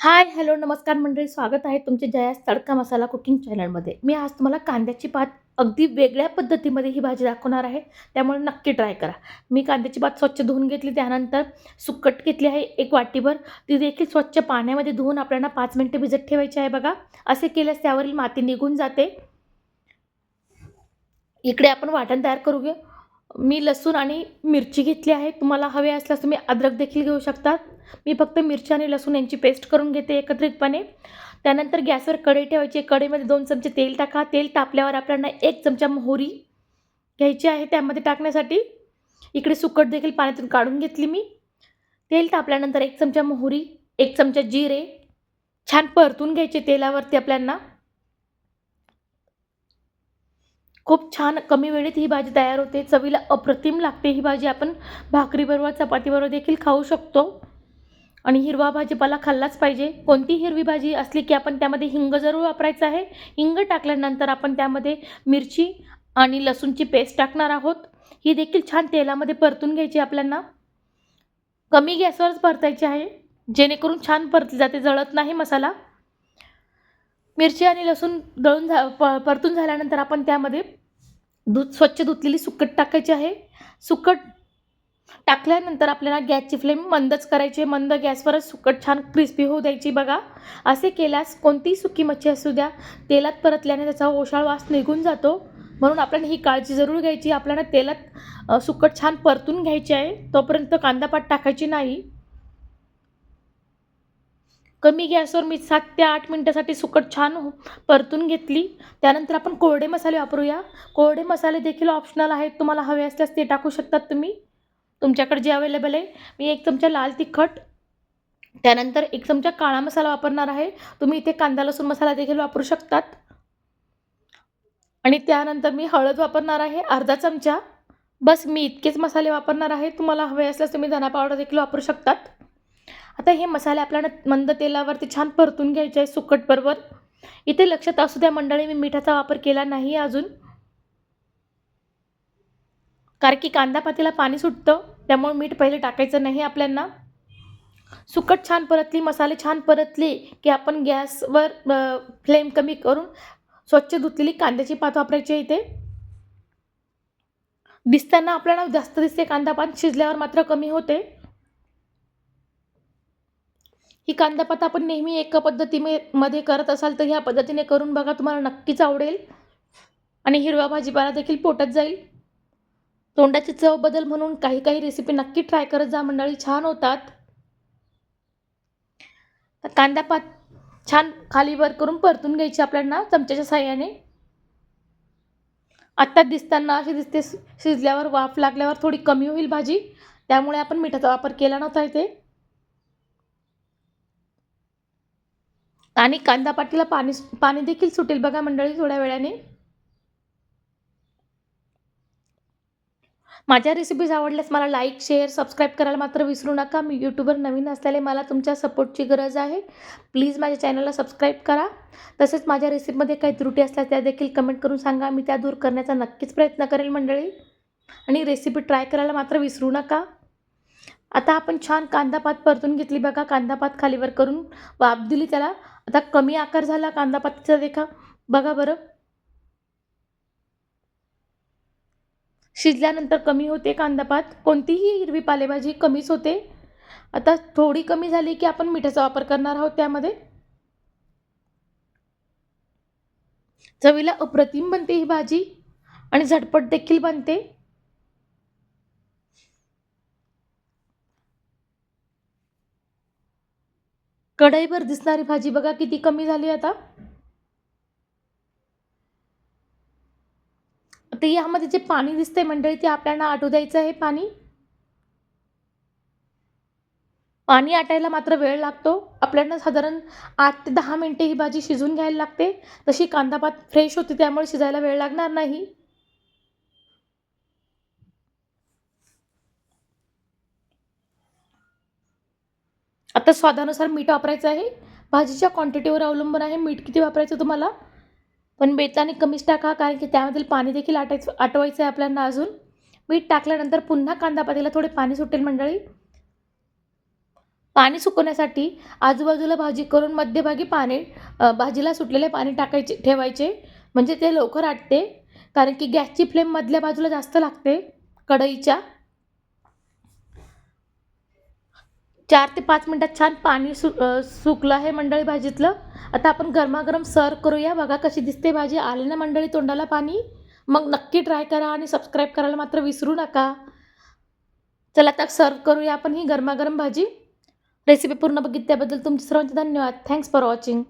Hi hello नमस्कार मंडळी स्वागत आहे तुमचे जयास तडका मसाला कुकिंग चॅनलमध्ये. मी आज तुम्हाला कांद्याची पात अगदी वेगळ्या पद्धतीमध्ये ही भाजी दाखवणार आहे. त्यामुळे नक्की ट्राय करा. मी कांद्याची पात स्वच्छ धुवून घेतली त्यानंतर सुकट घेतली आहे एक वाटीभर. ती देखील स्वच्छ पाण्यामध्ये धुवून आपल्याला पाच मिनटं भिजत ठेवायची आहे बघा. असे केल्यास त्यावरील माती निघून जाते. इकडे आपण वाटण तयार करू घेऊ मी लसूण आणि मिरची घेतली आहे. तुम्हाला हवे असल्यास तुम्ही अद्रक देखील घेऊ शकतात मी फक्त मिरची आणि लसूण यांची पेस्ट करून घेते एकत्रितपणे. त्यानंतर गॅसवर कढई ठेवायची. कढईमध्ये दोन चमचे तेल टाका. तेल तापल्यावर आपल्याला एक चमचा मोहरी घ्यायची आहे त्यामध्ये टाकण्यासाठी. इकडे सुकट देखील पाण्यातून काढून घेतली मी. तेल तापल्यानंतर एक चमचा मोहरी एक चमचा जिरे. छान परतून घ्यायचे तेलावरती आपल्याला. खूप छान कमी वेळेत ही भाजी तयार होते. चवीला अप्रतिम लागते ही भाजी आपण. भाकरीबरोबर चपातीबरोबर देखील खाऊ शकतो. आणि हिरवा भाजीपाला खाल्लाच पाहिजे. कोणती हिरवी भाजी असली की आपण त्यामध्ये हिंग जरूर वापरायचं आहे. हिंग टाकल्यानंतर आपण त्यामध्ये मिरची आणि लसूणची पेस्ट टाकणार आहोत. ही देखील छान तेलामध्ये परतून घ्यायची आपल्याला. कमी गॅसवरच परतायची आहे. जेणेकरून छान परतली जाते जळत नाही मसाला. मिरची आणि लसूण दळून झा प परतून झाल्यानंतर आपण त्यामध्ये दूध स्वच्छ धुतलेली सुकट टाकायची आहे. सुकट टाकल्यानंतर आपल्याला गॅसची फ्लेम मंदच करायची आहे. मंद गॅसवरच सुकट छान क्रिस्पी होऊ द्यायची बघा. असे केल्यास कोणतीही सुकी मच्छी असू द्या तेलात परतल्याने त्याचा ओशाळ वास निघून जातो. म्हणून आपल्याला ही काळजी जरूर घ्यायची. आपल्याला तेलात सुकट छान परतून घ्यायची आहे. तोपर्यंत कांदापात टाकायची नाही. कमी गॅसवर मी सात ते आठ मिनटासाठी सुकट छान परतून घेतली. त्यानंतर आपण कोरडे मसाले वापरूया. कोरडे मसाले देखील ऑप्शनल आहेत. तुम्हाला हवे असल्यास ते टाकू शकतात तुम्ही. तुमच्याकडे जे अवेलेबल आहे मी एक चमचा लाल तिखट त्यानंतर एक चमचा काळा मसाला वापरणार आहे. तुम्ही इथे कांदा लसूण मसाला देखील वापरू शकतात. आणि त्यानंतर मी हळद वापरणार आहे अर्धा चमचा. बस मी इतकेच मसाले वापरणार आहे. तुम्हाला हवे असल्यास तुम्ही धना पावडर देखील वापरू शकतात. आता हे मसाले आपल्याला मंद तेलावरती छान परतून घ्यायचे आहे सुकटबरोबर इथे लक्षात असू द्या मंडळी मी मिठाचा वापर केला नाही अजून. कारण की कांदा पातीला पाणी सुटतं त्यामुळे मीठ पहिले टाकायचं नाही आपल्यांना. सुकट छान परतली मसाले छान परतले की आपण गॅसवर फ्लेम कमी करून स्वच्छ धुतलेली कांद्याची पात वापरायची आहे इथे. दिसताना आपल्याला जास्त दिसते कांदा पात शिजल्यावर मात्र कमी होते. ही कांदापात आपण नेहमी एका पद्धतीमध्ये करत असाल तर ह्या पद्धतीने करून बघा तुम्हाला नक्कीच आवडेल. आणि हिरवा भाजीपाला देखील पोटात जाईल. तोंडाची चव बदल म्हणून काही काही रेसिपी नक्की ट्राय करत जा मंडळी छान होतात. तर छान खालीवर करून परतून घ्यायची आपल्याला चमच्याच्या साह्याने. आत्ता दिसताना अशी दिसते शिजल्यावर वाफ लागल्यावर थोडी कमी होईल भाजी. त्यामुळे आपण मिठाचा वापर केला नव्हता इथे. आणि कांदा पाटीला पाणी पाणी देखील सुटेल बघा मंडळी थोड्या वेळाने. माझ्या रेसिपीज आवडल्यास मला लाईक शेअर सबस्क्राईब करायला मात्र विसरू नका. मी यूट्यूबवर नवीन असल्याने मला तुमच्या सपोर्टची गरज आहे. प्लीज माझ्या चॅनलला सबस्क्राईब करा. तसेच माझ्या रेसिपीमध्ये काही त्रुटी असल्यास त्या देखील कमेंट करून सांगा. मी त्या दूर करण्याचा नक्कीच प्रयत्न करेल मंडळी. आणि रेसिपी ट्राय करायला मात्र विसरू नका. आता आपण छान कांदापात परतून घेतली बघा. कांदापात खालीवर करून वाफ दिली त्याला. आता कमी आकार झाला कांदापातीचा देखा बघा बरं. शिजल्यानंतर कमी होते कांदापात कोणतीही हिरवी पालेभाजी कमीच होते. आता थोडी कमी झाली की आपण मिठाचा वापर करणार आहोत त्यामध्ये. चवीला अप्रतिम बनते ही भाजी आणि झटपट देखील बनते. कढईवर दिसणारी भाजी बघा किती कमी झाली आता. ते यामध्ये जे पाणी दिसतंय मंडळी ते आपल्याला आटू द्यायचं आहे पाणी. पाणी आटायला मात्र वेळ लागतो. आपल्याला साधारण आठ ते दहा मिनटे ही भाजी शिजून घ्यायला लागते. तशी कांदापात फ्रेश होते त्यामुळे शिजायला वेळ लागणार नाही. आता स्वादानुसार मीठ वापरायचं आहे. भाजीच्या क्वांटिटीवर अवलंबून आहे. मीठ किती वापरायचं तुम्हाला? पण बेताने कमीच टाका कारण की त्यामधील पाणी देखील आटायचं आटवायचं आहे आपल्याला अजून. मीठ टाकल्यानंतर पुन्हा कांदा पातीला थोडे पाणी सुटेल मंडळी. पाणी सुकवण्यासाठी आजूबाजूला भाजी करून मध्यभागी पाणी भाजीला सुटलेले पाणी टाकायचे ठेवायचे. म्हणजे ते लवकर आटते कारण की गॅसची फ्लेम मधल्या बाजूला जास्त लागते कढईच्या. चार ते पाच मिनटात छान पाणी सु सुकलं आहे मंडळी भाजीतलं. आता आपण गरमागरम सर्व करूया. बघा कशी दिसते भाजी. आले ना मंडळी तोंडाला पाणी? मग नक्की ट्राय करा आणि सबस्क्राईब करायला मात्र विसरू नका. चला आता सर्व करूया आपण ही गरमागरम भाजी. रेसिपी पूर्ण बघितल्याबद्दल तुमचे सर्वांचे धन्यवाद. Thanks for watching